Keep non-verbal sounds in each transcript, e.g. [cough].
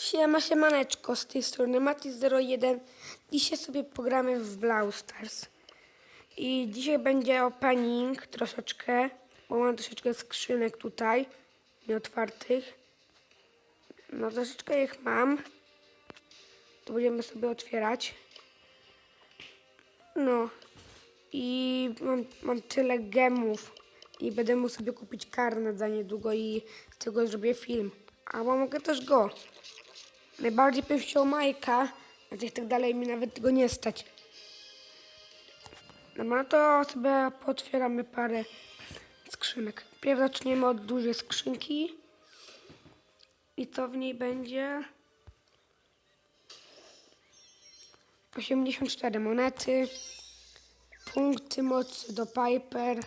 Siema, siemaneczko, z tej strony Mati01. Dzisiaj sobie pogramy w Brawl Stars. I dzisiaj będzie opening troszeczkę, bo mam troszeczkę skrzynek tutaj, nieotwartych. No troszeczkę ich mam. To będziemy sobie otwierać. No. I mam, mam tyle gemów. I będę mógł sobie kupić karnet za niedługo i z tego zrobię film. Albo mogę też go. Najbardziej bym chciał Majka, a tak tak dalej mi nawet tego nie stać. No no to sobie potwieramy parę skrzynek. Pierw zaczniemy od dużej skrzynki. I co w niej będzie? 84 monety. Punkty mocy do Piper.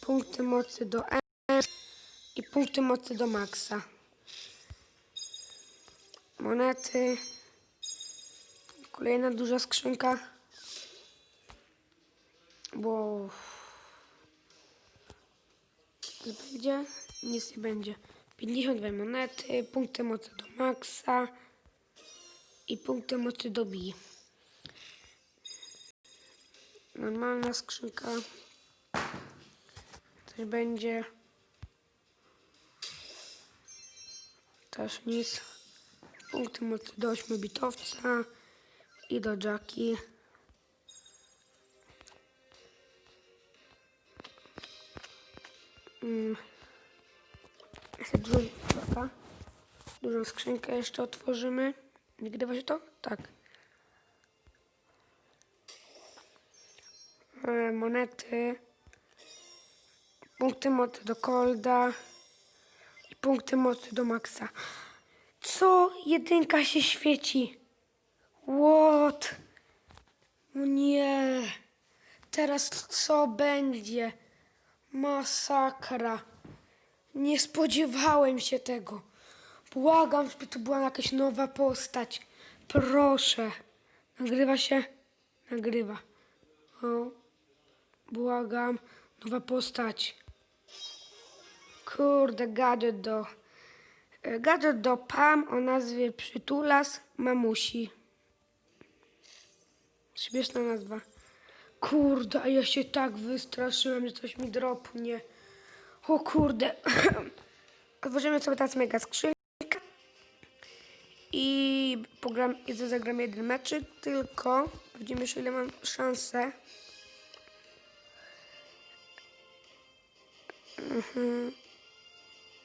Punkty mocy do M. I punkty mocy do Maxa monety. Kolejna duża skrzynka. Bo nic będzie? Nic nie będzie. 52 monety, punkty mocy do maksa i punkty mocy do B. Normalna skrzynka. Coś będzie. Też nic. Punkty mocy do 8 bitowca i do Jacki. Mm. Jeszcze Dużo. Dużą skrzynkę jeszcze otworzymy. Nagrywa się to? Tak. E, Monety. Punkty mocy do Kolda. I punkty mocy do Maxa. Co? Jedynka się świeci. What? O nie. Teraz co będzie? Masakra. Nie spodziewałem się tego. Błagam, żeby to była jakaś nowa postać. Proszę. Nagrywa się? Nagrywa. O. Błagam. Nowa postać. Kurde, gadżet do... Gadżet do Pam o nazwie Przytulas Mamusi. Śmieszna nazwa. Kurde, a ja się tak wystraszyłem, że coś mi dropnie. O kurde. [clears throat] Otworzymy sobie teraz mega skrzynkę. I pogram, i zagram jeden tylko widzimy ile mam szansę.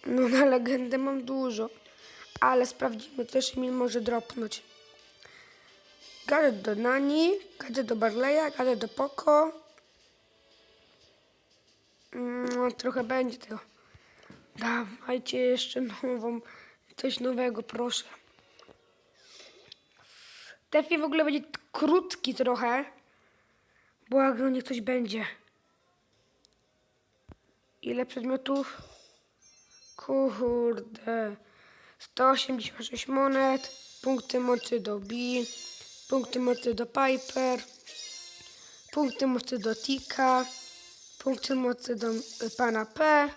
No na legendę mam dużo, ale sprawdzimy, co jeszcze mi może dropnąć. Gadżet do Nani, gadżet do Barleya, gadżet do Poco. No, trochę będzie tego. Dawajcie jeszcze nową, coś nowego, proszę. Ten film w ogóle będzie krótki trochę. Błagam, niech coś będzie. Ile przedmiotów? Kurde. 186 monet. Punkty mocy do B. Punkty mocy do Piper. Punkty mocy do Tika. Punkty mocy do y, pana P.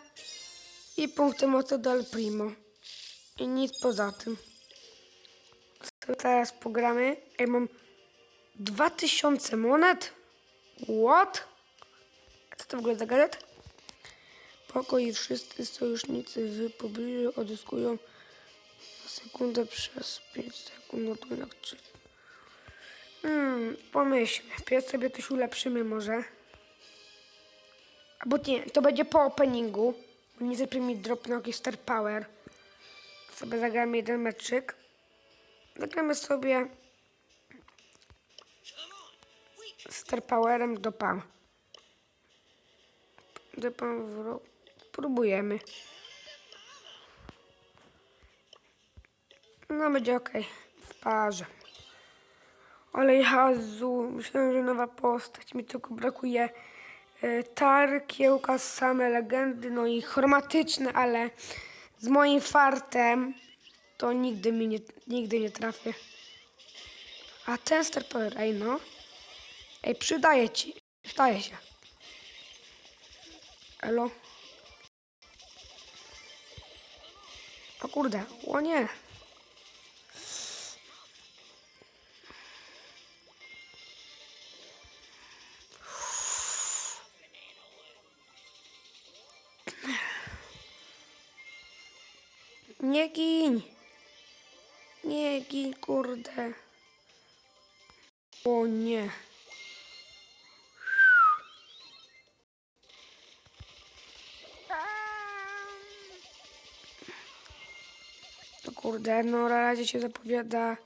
I punkty mocy do El Primo. I nic poza tym. Teraz pogramy. Ej, mam 2000 monet? What? Co to w ogóle za gadżet? Poko i wszyscy sojusznicy w pobliżu odzyskują na sekundę przez 5 sekund. Jednak czy... Hmm, pomyślmy. Pierw sobie coś ulepszymy może. Albo nie, to będzie po openingu. Nie zapomnij mi dropnął jakiś Star Power. Sobie zagramy jeden meczyk. Zagramy sobie Star Powerem do PAM. Do PAM w ro... Próbujemy. No będzie ok. W parze. Ale Jezu, myślałem, że nowa postać. Mi tylko brakuje e, tar, kiełka, same legendy, no i chromatyczne, ale z moim fartem to nigdy mi nie, nigdy nie trafię. A ten Star Power, ej no. Ej, przydaje ci. Przydaje się. Elo. O kurde, o nie. Nie gin. Nie gin, kurde. O nie. Kurde, no na razie się zapowiada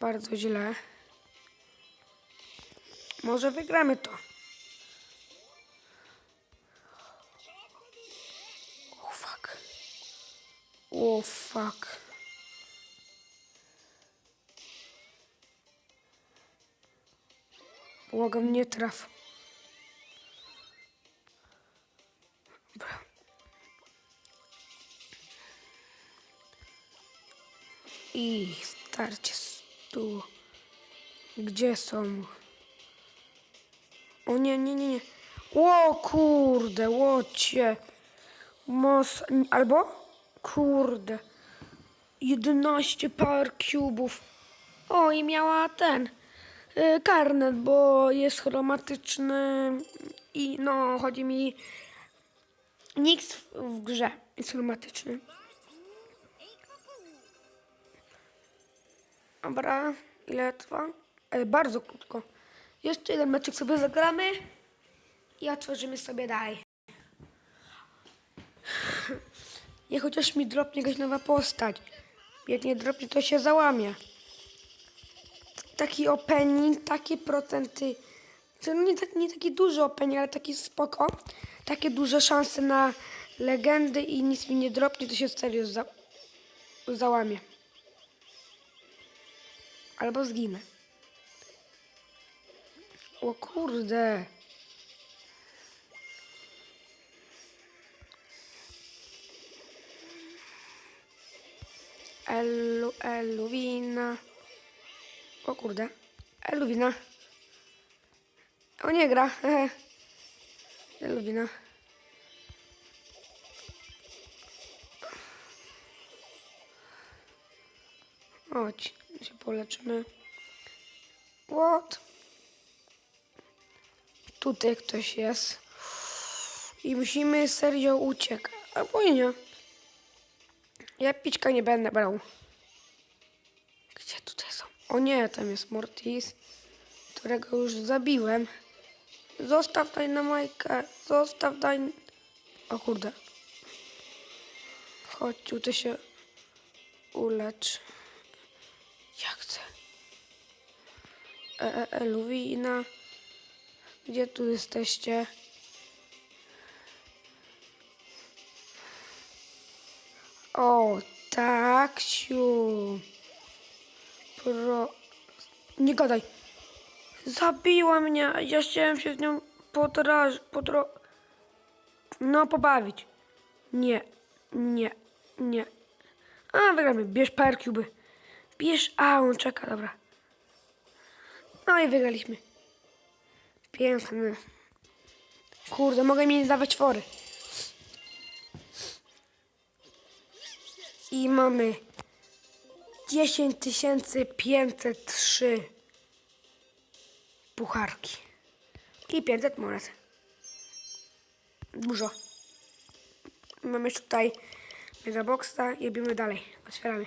bardzo źle. Może wygramy to. O fuck. O fuck. Błagam, nie traf. I starcie stół. Gdzie są? O nie, nie, nie, nie. O kurde, łocie. Mos... Albo? Kurde. 11 par kubów. O, i miała ten y, karnet, bo jest chromatyczny i no, chodzi mi nikt w grze jest chromatyczny. Dobra, ile trwa? E, bardzo krótko. Jeszcze jeden meczek sobie zagramy i otworzymy sobie dalej. Nie chociaż mi dropnie jakaś nowa postać. Jak nie dropnie, to się załamie. Taki opening, takie procenty. To nie, tak, nie taki duży opening, ale taki spoko. Takie duże szanse na legendy i nic mi nie dropnie, to się serio za, załamie. Albo zginę. O kurde. Elu, Eluwina. O kurde. Eluwina. O nie gra. [laughs] Eluwina. Chodź, się poleczymy. What? Tutaj ktoś jest. I musimy serio uciekać. Albo nie. Ja pićka nie będę brał. Gdzie tutaj są? O nie, tam jest Mortis, którego już zabiłem. Zostaw Dynamajkę, zostaw Dyn... O kurde. Chodź, tutaj się ulecz. Eluwina. Gdzie tu jesteście? O, tak, siu. Pro... Nie gadaj. Zabiła mnie. Ja chciałem się z nią podraż... Podro... No, pobawić. Nie, nie, nie. A, wygramy. Bierz cube. Bierz... A, on czeka, dobra. No i wygraliśmy. Piękny. Kurde, mogę mi dawać fory. I mamy 10 503 pucharki. I 500 monet. Dużo. Mamy tutaj megaboxa i robimy dalej. Otwieramy.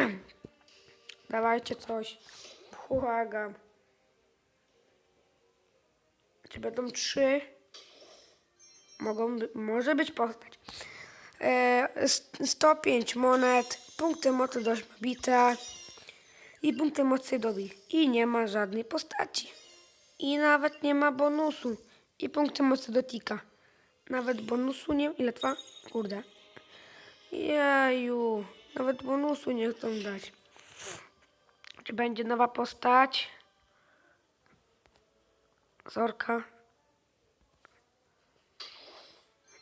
[clears throat] Dawajcie coś. Błagam. Czy będą trzy? Mogą, może być postać. E, s- 105 monet, punkty mocy do bita i punkty mocy do. I nie ma żadnej postaci. I nawet nie ma bonusu. I punkty mocy do tika. Nawet bonusu nie... Ile trwa? Kurde. Jeju. Nawet bonusu nie chcą dać. Czy będzie nowa postać? Zorka.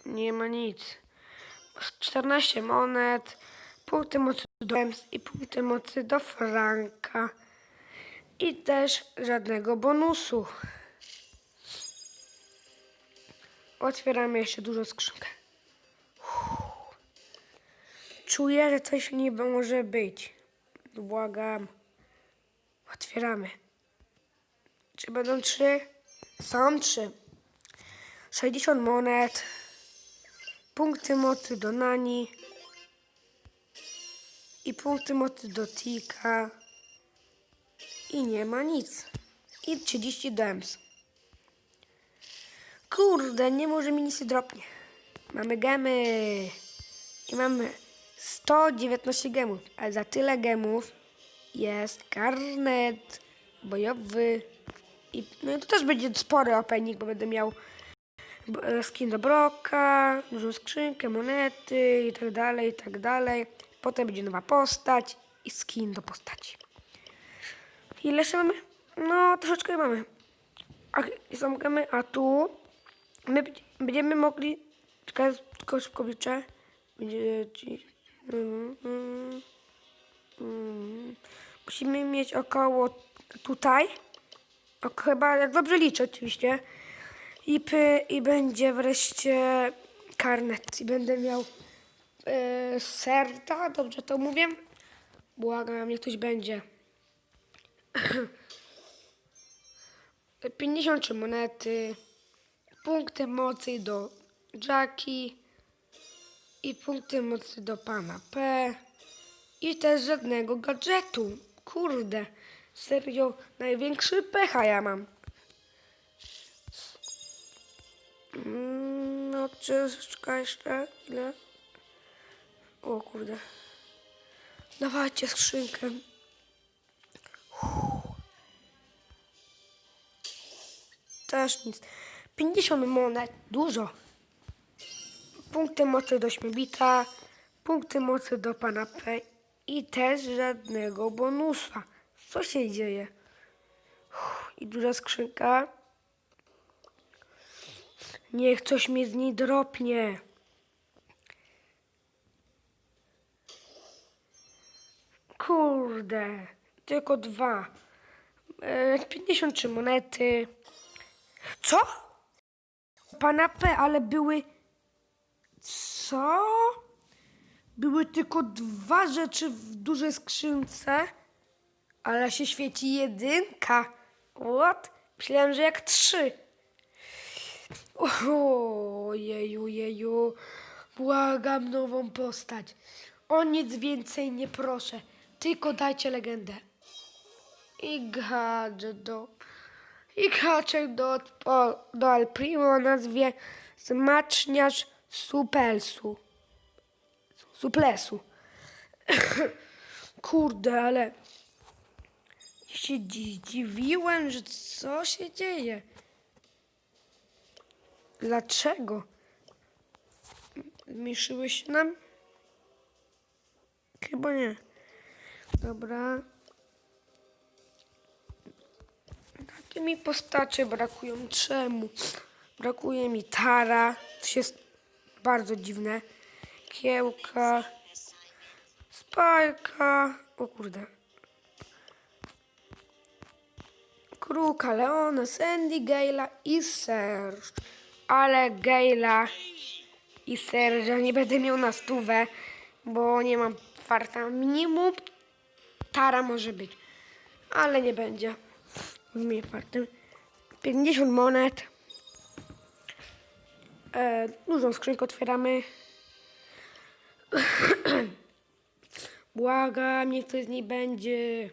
Nie ma nic. 14 monet, punkty mocy do Ems i punkty mocy do Franka. I też żadnego bonusu. Otwieramy jeszcze dużo skrzynkę. Uff. Czuję, że coś nie może być. Błagam. Otwieramy. Czy będą trzy? Są trzy. 60 monet. Punkty mocy do Nani. I punkty mocy do Tika. I nie ma nic. I 30 dems. Kurde, nie może mi nic nie dropnie. Mamy gemy. I mamy 119 gemów. Ale za tyle gemów jest karnet bojowy. I no, to też będzie spory opening, bo będę miał e, skin do broka, dużą skrzynkę, monety i tak dalej, i tak dalej. Potem będzie nowa postać i skin do postaci. Ile jeszcze mamy? No, troszeczkę mamy. A gemy, a tu my będzie- będziemy mogli. Czekaj, tylko szybko liczę. Będzie ci. mm, mm, mm. Musimy mieć około tutaj. Chyba, jak dobrze liczę oczywiście. I, py, I będzie wreszcie karnet. I będę miał serta, dobrze to mówię? Błagam, niech ktoś będzie. [clears throat] 53 monety, punkty mocy do Jackie i punkty mocy do pana P i też żadnego gadżetu. Kurde, serio, największy pecha ja mam. Mm, No, troszeczkę jeszcze, ile? O kurde. Dawajcie skrzynkę. Też nic. 50 monet, dużo. Punkty mocy do śmiebita, punkty mocy do pana P i też żadnego bonusa. Co się dzieje? I duża skrzynka. Niech coś mnie z niej dropnie. Kurde, tylko dwa. E, 53 monety. Co? Pana P, ale były. Co? Były tylko dwa rzeczy w dużej skrzynce, ale się świeci jedynka. What? Myślałem, że jak trzy. Ojeju, jeju. Błagam nową postać. O nic więcej nie proszę. Tylko dajcie legendę. I gadżet do... I kaczek do, do El Primo nazwie Smaczniarz Supelsu. Suplesu. [coughs] Kurde, ale się dzi- dziwiłem, że co się dzieje. Dlaczego? Zmniejszyły się nam? Chyba nie. Dobra. Jakie mi postacie brakują? Czemu? Brakuje mi Tara. To jest bardzo dziwne. Kiełka. Spajka. O kurde. Kruka, Leona, Sandy, Gayla i Serge. Ale Gayla i Serge'a nie będę miał na stówę, bo nie mam farta. Minimum Tara może być, ale nie będzie z moim fartem. 50 monet. E, dużą skrzynkę otwieramy. [clears throat] Błagam, niech coś z niej będzie.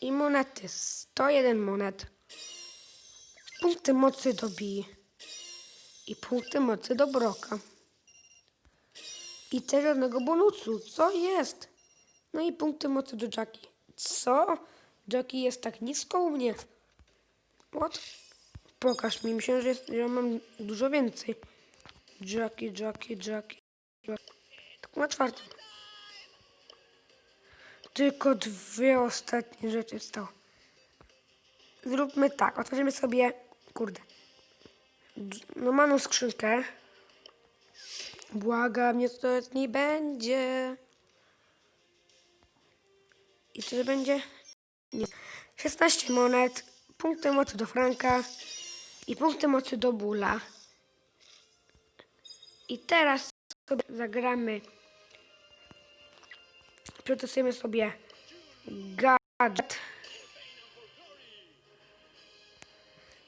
I monety. 101 monet. Punkty mocy do B. I punkty mocy do Broka. I też żadnego bonusu. Co jest? No i punkty mocy do Jackie. Co? Jackie jest tak nisko u mnie. What? Pokaż mi. Myślę, że, jest, że mam dużo więcej. Jackie, Jackie, Jackie. Jackie. Tak na czwartym. Tylko dwie ostatnie rzeczy stało. Zróbmy tak. Otworzymy sobie... Kurde. Normalną skrzynkę. Błagam, nic to nie będzie. I czy będzie? Nie. 16 monet, punkty mocy do Franka i punkty mocy do Bula. I teraz sobie zagramy. Przetestujemy sobie gadżet.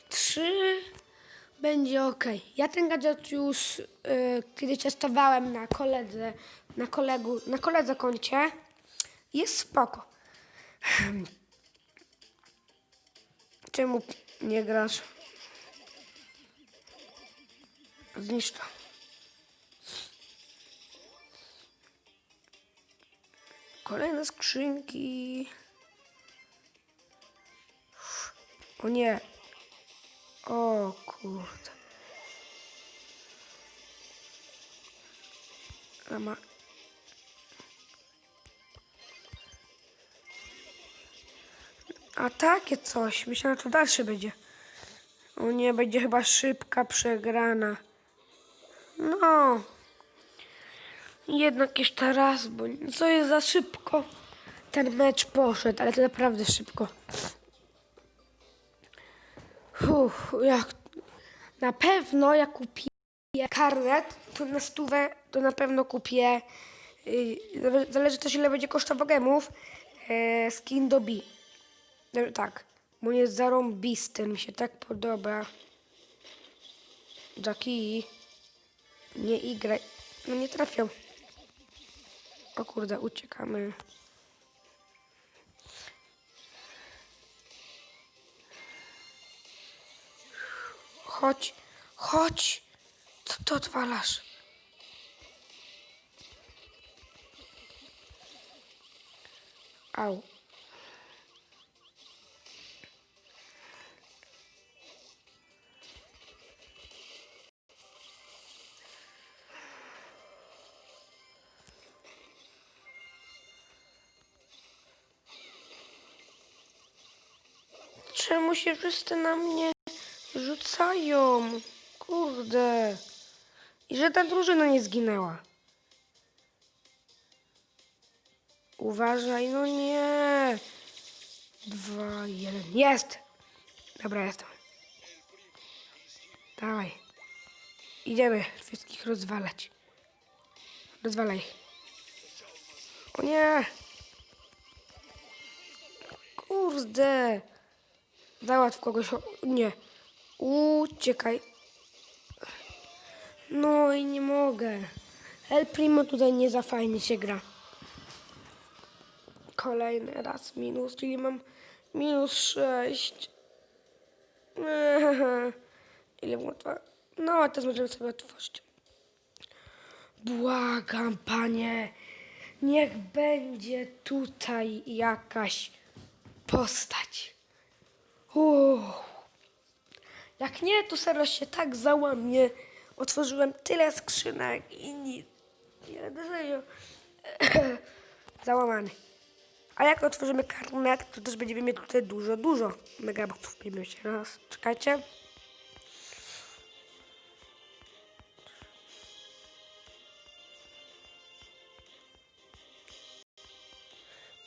Trzy Będzie ok. Ja ten gadżet już y, kiedyś testowałem na koledze, na kolegu, na koledze koncie. Jest spoko. Czemu nie grasz? Zniszcz to. Kolejne skrzynki. O nie. O kurde. A ma... A takie coś. Myślałem, że to dalsze będzie. O nie, będzie chyba szybka przegrana. No. Jednak jeszcze raz, bo co jest za szybko. Ten mecz poszedł, ale to naprawdę szybko. Uff, jak na pewno jak kupię karnet, to na stówę to na pewno kupię. Zale- zależy też ile będzie kosztował gemów. Yy, skin do B. No, tak, bo jest zarąbisty, mi się tak podoba. Jackie, nie igraj. No nie trafią. O kurde, uciekamy. Chodź, chodź. Co to odwalasz? Au. Czemu się wszyscy na mnie rzucają? Kurde. I że ta drużyna nie zginęła. Uważaj, no nie. Dwa, jeden. Jest! Dobra, jestem. Dawaj. Idziemy wszystkich rozwalać. Rozwalaj. O nie! Kurde. Załatw kogoś. Nie. Uciekaj. No i nie mogę. El Primo tutaj nie za fajnie się gra. Kolejny raz minus, czyli mam minus 6. [laughs] Ile było? No, teraz możemy sobie otworzyć. Błagam, panie. Niech będzie tutaj jakaś postać. Uff. Jak nie, to serio się tak załamie. Otworzyłem tyle skrzynek i nic. To serio. [clears throat] Załamany. A jak otworzymy karnet, to też będziemy mieć tutaj dużo, dużo megaboxów. Będziemy się raz. Czekajcie.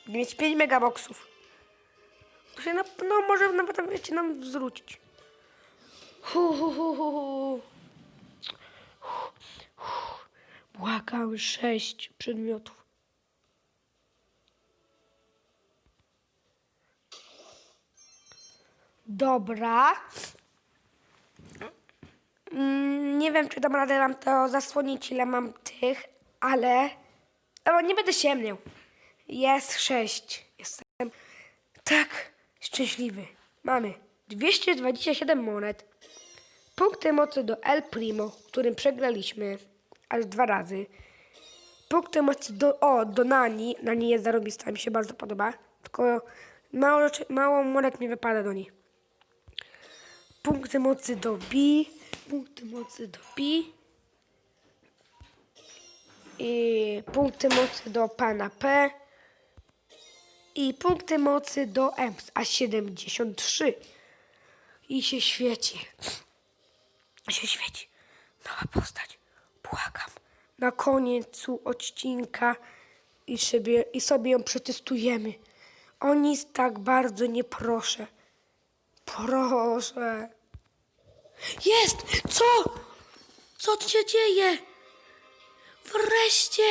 Będziemy mieć 5 megaboxów. Się na, no może nawet wiecie nam zwrócić. Hu, sześć przedmiotów. Dobra. Mm, Nie wiem, czy dam radę nam to zasłonić, ile mam tych, ale... O, nie będę ciemniał. Jest sześć. Jestem tak szczęśliwy. Mamy 227 monet. Punkty mocy do El Primo, którym przegraliśmy aż dwa razy. Punkty mocy do, o, do Nani. Nani jest zarobista, mi się bardzo podoba. Tylko mało, mało monet mi wypada do niej. Punkty mocy do B. Punkty mocy do B. I punkty mocy do pana P. I punkty mocy do EMS, a 73. I się świeci. Się świeci. Nowa postać. Błagam. Na końcu odcinka i sobie, i sobie ją przetestujemy. O nic tak bardzo nie proszę. Proszę. Jest! Co? Co się dzieje? Wreszcie!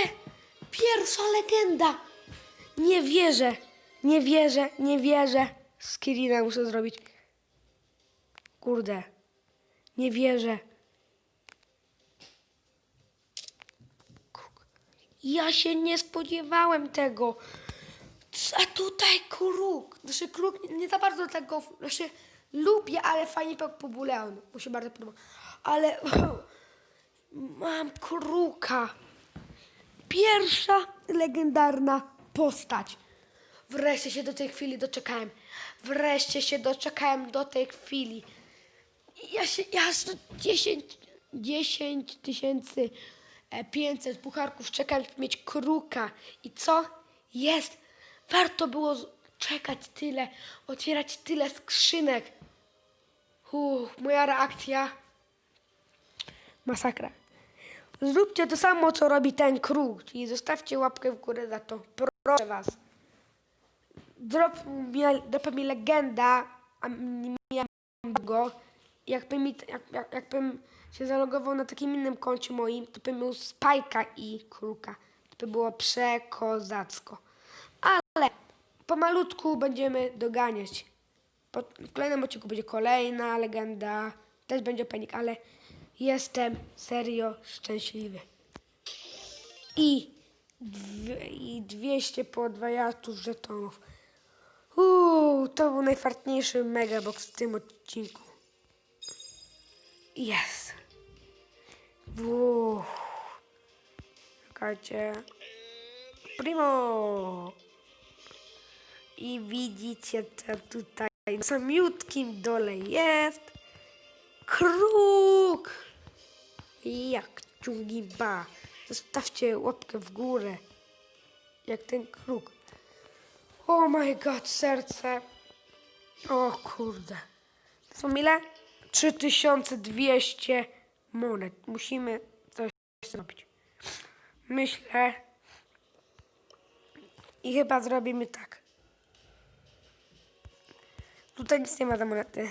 Pierwsza legenda! Nie wierzę! Nie wierzę, nie wierzę. Skirina muszę zrobić. Kurde. Nie wierzę. Ja się nie spodziewałem tego. A tutaj kruk. Znaczy kruk nie, za bardzo tego, znaczy lubię, ale fajnie po pobuleon. Mu się bardzo podoba. Ale [clears throat] mam kruka. Pierwsza legendarna postać. Wreszcie się do tej chwili doczekałem. Wreszcie się doczekałem do tej chwili. Ja się, ja aż 10, 10 tysięcy e, 500 pucharków czekałem, żeby mieć kruka. I co? Jest. Warto było czekać tyle, otwierać tyle skrzynek. Uff, moja reakcja. Masakra. Zróbcie to samo, co robi ten kruk, czyli zostawcie łapkę w górę za to. Proszę was. Drop mi, legenda, a nie miałem go. Jakbym, jak, jak, jakbym się zalogował na takim innym koncie moim, to bym miał Spajka i Kruka. To by było przekozacko. Ale pomalutku będziemy doganiać. Po, w kolejnym odcinku będzie kolejna legenda, też będzie panik, ale jestem serio szczęśliwy. I, dw- i 200 podwajatów żetonów. Uuu, to był najfartniejszy megabox w tym odcinku. Jest. Uuu. Czekajcie. Primo. I widzicie, co tutaj na samiutkim dole jest. Kruk. Jak ciągiba. Zostawcie łapkę w górę. Jak ten kruk. Oh my god, serce. O kurde. To są ile? 3200 monet. Musimy coś zrobić. Myślę. I chyba zrobimy tak. Tutaj nic nie ma za monety.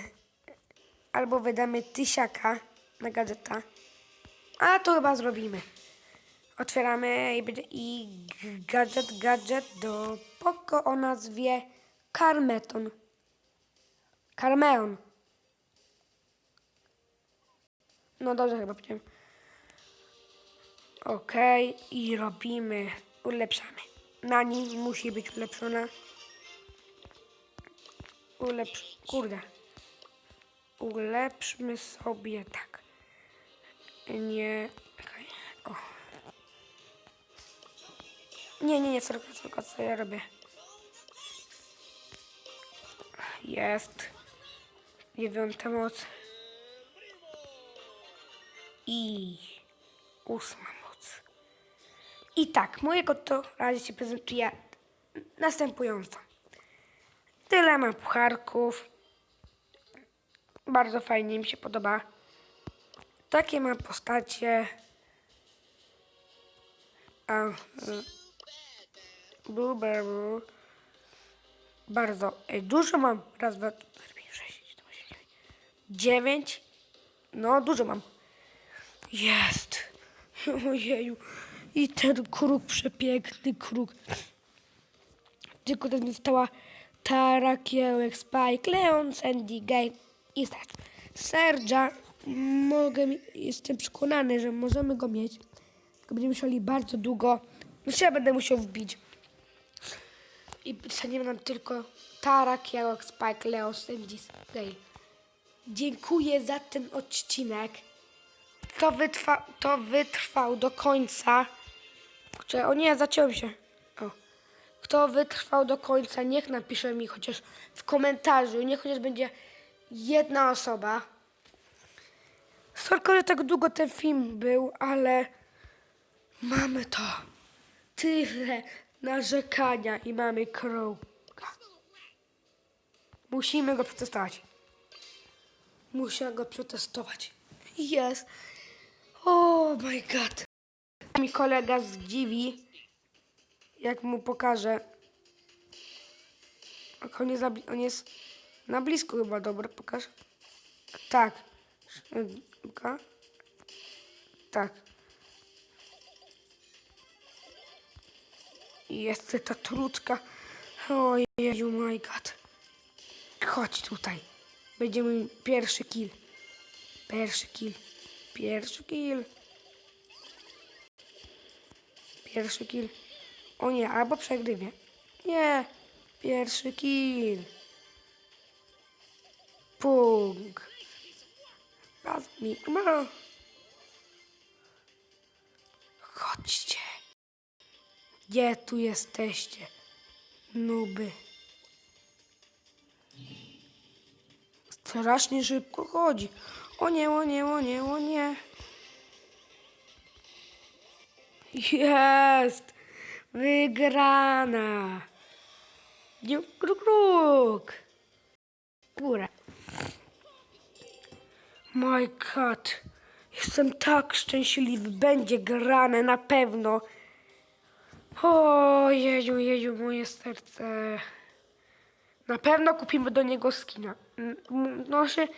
Albo wydamy tysiaka na gadżeta. A to chyba zrobimy. Otwieramy i gadżet, gadżet do Poco o nazwie Karmeton. Karmeon. No dobrze chyba powiedziałem. Okej i robimy, ulepszamy. Nani musi być ulepszona. Ulepsz, kurde. Ulepszmy sobie tak. Nie, czekaj. O. Nie, nie, nie, sorry, co ja robię? Jest. Dziewiąta moc. I ósma moc. I tak, mojego to razie się prezentuje następująco. Tyle mam pucharków. Bardzo fajnie mi się podoba. Takie mam postacie. A, Blueberry. Bardzo dużo mam. Raz, dwa, trzy, pięć, sześć, siedem, dziewięć. No, dużo mam. Jest. [laughs] Ojeju. I ten kruk, przepiękny kruk. Tylko mi została Tara, Kiełek, Spike, Leon, Sandy, Gay i Start. Sergia, mogę, jestem przekonany, że możemy go mieć. Tylko będziemy musieli bardzo długo. Myślę, że będę musiał wbić. I dostaniemy nam tylko Tara, Kiełek, Spike, Leo, Sandy, Gale. Dziękuję za ten odcinek. Kto, wytrwa, to wytrwał do końca. O nie, zaciąłem się. O. Kto wytrwał do końca, niech napisze mi chociaż w komentarzu, niech chociaż będzie jedna osoba. Sorry, że tak długo ten film był, ale mamy to. Tyle narzekania i mamy kroka. Musimy go przetestować. Muszę go przetestować. Jest. Oh my god. Mi kolega zdziwi, jak mu pokażę. On jest, on jest na blisko chyba, dobra, pokaż. Tak. Tak. Jest ta truczka. Ojej, oh my god. Chodź tutaj. Będziemy pierwszy kill. Pierwszy kill. Pierwszy kill. Pierwszy kill. O nie, albo przegrywie. Nie. Pierwszy kill. Punkt. Bazmigma. Chodźcie. Gdzie tu jesteście? Nuby. Strasznie szybko chodzi. O nie, o nie, o nie, o nie. Jest! Wygrana! Kruk, kruk! Górę. My God. Jestem tak szczęśliwy. Będzie grane na pewno. O jeju, jeju, moje serce. Na pewno kupimy do niego skina. M- m- No, że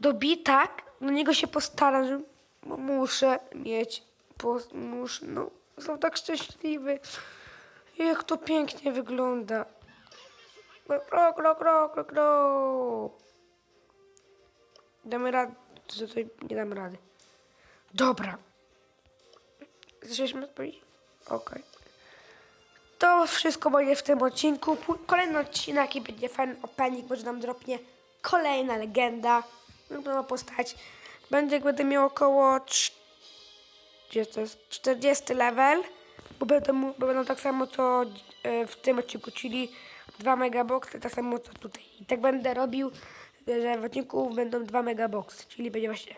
do tak, do niego się postaram, że bo muszę mieć, po, muszę, no, są tak szczęśliwy. Jak to pięknie wygląda. Krok, krok, krok, krok, krok. Damy radę, tutaj nie damy rady. Dobra. Zaczęliśmy odpowiedzieć? Okej. To wszystko będzie w tym odcinku. Kolejny odcinek i będzie fajny opening, może nam dropnie kolejna legenda. Nowa postać. Będzie, będę miał około cz- gdzie to jest? 40 level. Bo będą, bo będą tak samo co e, w tym odcinku, czyli 2 megaboxy, tak samo co tutaj. I tak będę robił, że w odcinku będą 2 megaboxy, czyli będzie właśnie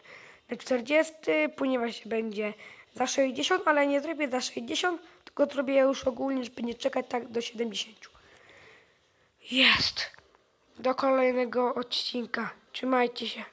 na 40, później właśnie będzie za 60, ale nie zrobię za 60, tylko zrobię już ogólnie, żeby nie czekać tak do 70. Jest! Do kolejnego odcinka. Trzymajcie się.